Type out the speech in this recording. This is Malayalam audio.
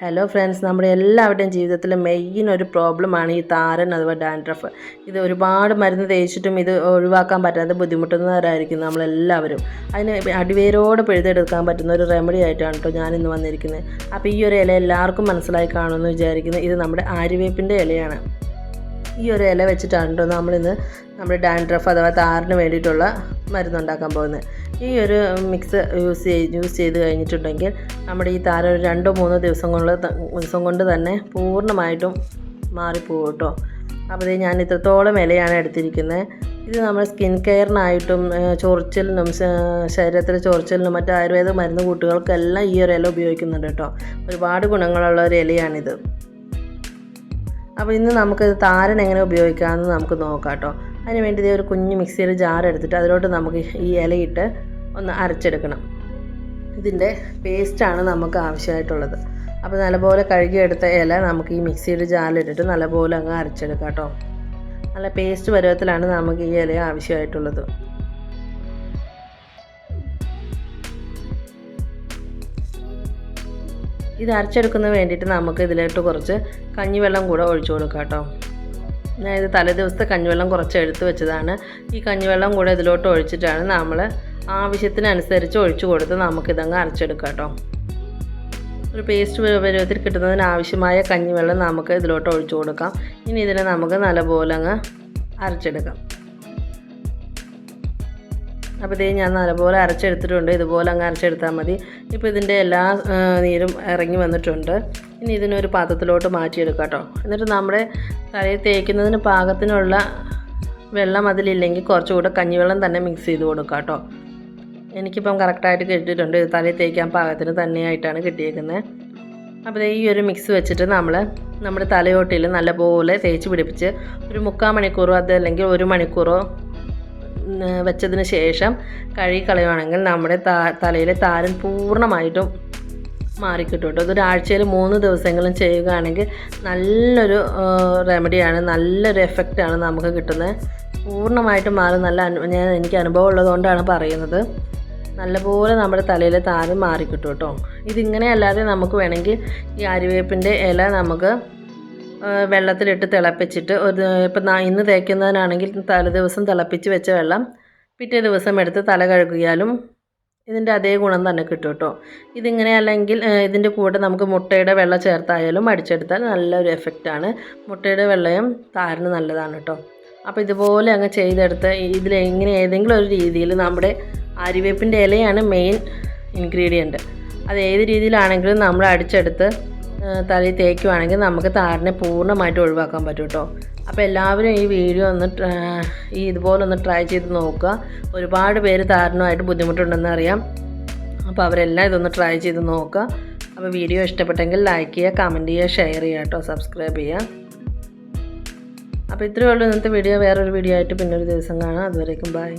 ഹലോ ഫ്രണ്ട്സ് നമ്മുടെ എല്ലാവരുടെയും ജീവിതത്തിലെ മെയിൻ ഒരു പ്രോബ്ലമാണ് ഈ താരൻ അഥവാ ഡാൻഡ്രഫ് ഇത് ഒരുപാട് മരുന്ന് തേച്ചിട്ടും ഇത് ഒഴിവാക്കാൻ പറ്റാതെ ബുദ്ധിമുട്ടുന്നവരായിരിക്കും നമ്മളെല്ലാവരും. അതിന് അടിവേരോട് പിഴുതെടുക്കാൻ പറ്റുന്ന ഒരു റെമഡി ആയിട്ടാണ് കേട്ടോ ഞാനിന്ന് വന്നിരിക്കുന്നത്. അപ്പോൾ ഈ ഒരു ഇല എല്ലാവർക്കും മനസ്സിലായി കാണുമെന്ന് വിചാരിക്കുന്നു. ഇത് നമ്മുടെ ആര്യവേപ്പിന്റെ ഇലയാണ്. ഈ ഒരു ഇല വെച്ചിട്ടാണ് കേട്ടോ നമ്മളിന്ന് നമ്മുടെ ഡാൻഡ്രഫ് അഥവാ താറിന് വേണ്ടിയിട്ടുള്ള മരുന്നുണ്ടാക്കാൻ പോകുന്നത്. ഈ ഒരു മിക്സ് യൂസ് ചെയ്ത് യൂസ് ചെയ്ത് കഴിഞ്ഞിട്ടുണ്ടെങ്കിൽ നമ്മുടെ ഈ താര ഒരു രണ്ടോ മൂന്നോ ദിവസം കൊണ്ട് ദിവസം കൊണ്ട് തന്നെ പൂർണമായിട്ടും മാറിപ്പോകും കേട്ടോ അപ്പോൾ ഞാൻ ഇത്രത്തോളം ഇലയാണ് എടുത്തിരിക്കുന്നത്. ഇത് നമ്മൾ സ്കിൻ കെയറിനായിട്ടും ചൊറിച്ചിലിനും ശരീരത്തിലെ ചൊറിച്ചിലിനും മറ്റ് ആയുർവേദ മരുന്ന് കൂട്ടുകൾക്കെല്ലാം ഈ ഒരു ഇല ഉപയോഗിക്കുന്നുണ്ട് കേട്ടോ ഒരുപാട് ഗുണങ്ങളുള്ള ഒരു ഇലയാണിത്. അപ്പോൾ ഇന്ന് നമുക്ക് താരൻ എങ്ങനെ ഉപയോഗിക്കാമെന്ന് നമുക്ക് നോക്കാം കേട്ടോ അതിന് വേണ്ടി ഒരു കുഞ്ഞ് മിക്സിയിൽ ജാർ എടുത്തിട്ട് അതിലോട്ട് നമുക്ക് ഈ ഇലയിട്ട് ഒന്ന് അരച്ചെടുക്കണം. ഇതിന്റെ പേസ്റ്റാണ് നമുക്ക് ആവശ്യമായിട്ടുള്ളത്. അപ്പോൾ നല്ലപോലെ കഴുകിയെടുത്ത ഇല നമുക്ക് ഈ മിക്സിയുടെ ജാറിലിട്ടിട്ട് നല്ലപോലെ അങ്ങ് അരച്ചെടുക്കാം കേട്ടോ. നല്ല പേസ്റ്റ് പരുവത്തിലാണ് നമുക്ക് ഈ ഇല ആവശ്യമായിട്ടുള്ളത്. ഇത് അരച്ചെടുക്കുന്നതിന് വേണ്ടിയിട്ട് നമുക്ക് ഇതിലോട്ട് കുറച്ച് കഞ്ഞിവെള്ളം കൂടെ ഒഴിച്ചു കൊടുക്കാം കേട്ടോ. ഞാൻ ഇത് തലേ ദിവസത്തെ കഞ്ഞിവെള്ളം കുറച്ച് എടുത്ത് വെച്ചതാണ്. ഈ കഞ്ഞിവെള്ളം കൂടെ ഇതിലോട്ട് ഒഴിച്ചിട്ടാണ് നമ്മൾ ആവശ്യത്തിനനുസരിച്ച് ഒഴിച്ചു കൊടുത്ത് നമുക്കിതങ്ങ് അരച്ചെടുക്കാം കേട്ടോ. ഒരു പേസ്റ്റ് പരുവത്തിൽ കിട്ടുന്നതിന് ആവശ്യമായ കഞ്ഞിവെള്ളം നമുക്ക് ഇതിലോട്ട് ഒഴിച്ചു കൊടുക്കാം. ഇനി ഇതിനെ നമുക്ക് നല്ലപോലെ അങ്ങ് അരച്ചെടുക്കാം. അപ്പോൾ ഇതേ ഞാൻ നല്ലപോലെ അരച്ചെടുത്തിട്ടുണ്ട്. ഇതുപോലെ അങ്ങ് അരച്ചെടുത്താൽ മതി. ഇപ്പോൾ ഇതിന്റെ എല്ലാ നീരും ഇറങ്ങി വന്നിട്ടുണ്ട്. ഇനി ഇതിനൊരു പാത്രത്തിലോട്ട് മാറ്റിയെടുക്കാം കേട്ടോ. എന്നിട്ട് നമ്മുടെ തലയിൽ തേക്കുന്നതിന് പാകത്തിനുള്ള വെള്ളം അതിലില്ലെങ്കിൽ കുറച്ചുകൂടെ കഞ്ഞിവെള്ളം തന്നെ മിക്സ് ചെയ്ത് കൊടുക്കാം കേട്ടോ. എനിക്കിപ്പം കറക്റ്റായിട്ട് കിട്ടിയിട്ടുണ്ട്. തലയിൽ തേക്കാൻ പാകത്തിന് തന്നെയായിട്ടാണ് കിട്ടിയേക്കുന്നത്. അപ്പോൾ ഈ ഒരു മിക്സ് വെച്ചിട്ട് നമ്മൾ നമ്മുടെ തലയോട്ടിൽ നല്ലപോലെ തേച്ച് പിടിപ്പിച്ച് ഒരു മുക്കാൽ മണിക്കൂറോ അതല്ലെങ്കിൽ ഒരു മണിക്കൂറോ വെച്ചതിന് ശേഷം കഴുകി കളയുവാണെങ്കിൽ നമ്മുടെ തലയിലെ താരൻ പൂർണമായിട്ടും മാറിക്കിട്ടും കേട്ടോ. ഇതൊരാഴ്ചയിൽ മൂന്ന് ദിവസങ്ങളും ചെയ്യുകയാണെങ്കിൽ നല്ലൊരു റെമഡിയാണ് നല്ലൊരു എഫക്റ്റാണ് നമുക്ക് കിട്ടുന്നത്. പൂർണമായിട്ടും മാറും നല്ല ഞാൻ എനിക്ക് അനുഭവം ഉള്ളതുകൊണ്ടാണ് പറയുന്നത്. നല്ലപോലെ നമ്മുടെ തലയിലെ താരൻ മാറിക്കിട്ടും കേട്ടോ. ഇതിങ്ങനെ അല്ലാതെ നമുക്ക് വേണമെങ്കിൽ ഈ അരിവേപ്പിന്റെ ഇല നമുക്ക് വെള്ളത്തിലിട്ട് തിളപ്പിച്ചിട്ട് ഒരു ഇപ്പം ഇന്ന് തേക്കുന്നതിനാണെങ്കിൽ തലേ ദിവസം തിളപ്പിച്ച് വെച്ച വെള്ളം പിറ്റേ ദിവസം എടുത്ത് തല കഴുകിയാലും ഇതിന്റെ അതേ ഗുണം തന്നെ കിട്ടും കേട്ടോ. ഇതിങ്ങനെ അല്ലെങ്കിൽ ഇതിന്റെ കൂടെ നമുക്ക് മുട്ടയുടെ വെള്ളം ചേർത്തായാലും അടിച്ചെടുത്താൽ നല്ലൊരു എഫക്റ്റാണ് മുട്ടയുടെ വെള്ളയും താരന് നല്ലതാണ് കേട്ടോ. അപ്പോൾ ഇതുപോലെ അങ്ങ് ചെയ്തെടുത്ത് ഇതിൽ എങ്ങനെ ഏതെങ്കിലും ഒരു രീതിയിൽ നമ്മുടെ അരിവേപ്പിന്റെ ഇലയാണ് മെയിൻ ഇൻഗ്രീഡിയന്റ് അത് ഏത് രീതിയിലാണെങ്കിലും നമ്മൾ അടിച്ചെടുത്ത് തലയിൽ തേക്കുവാണെങ്കിൽ നമുക്ക് താരനെ പൂർണമായിട്ട് ഒഴിവാക്കാൻ പറ്റും കേട്ടോ അപ്പോൾ എല്ലാവരും ഈ വീഡിയോ ഒന്ന് ഈ ഇതുപോലെ ഒന്ന് ട്രൈ ചെയ്ത് നോക്കുക. ഒരുപാട് പേര് താരനുമായിട്ട് ബുദ്ധിമുട്ടുണ്ടെന്ന് അറിയാം. അപ്പോൾ അവരെല്ലാം ഇതൊന്ന് ട്രൈ ചെയ്ത് നോക്കുക. അപ്പോൾ വീഡിയോ ഇഷ്ടപ്പെട്ടെങ്കിൽ ലൈക്ക് ചെയ്യുക കമന്റ് ചെയ്യുക ഷെയർ ചെയ്യുക കേട്ടോ സബ്സ്ക്രൈബ് ചെയ്യുക. അപ്പോൾ ഇത്രയേ ഉള്ളൂ ഇന്നത്തെ വീഡിയോ വേറൊരു വീഡിയോ ആയിട്ട് പിന്നൊരു ദിവസം കാണാം. അതുവരേക്കും ബൈ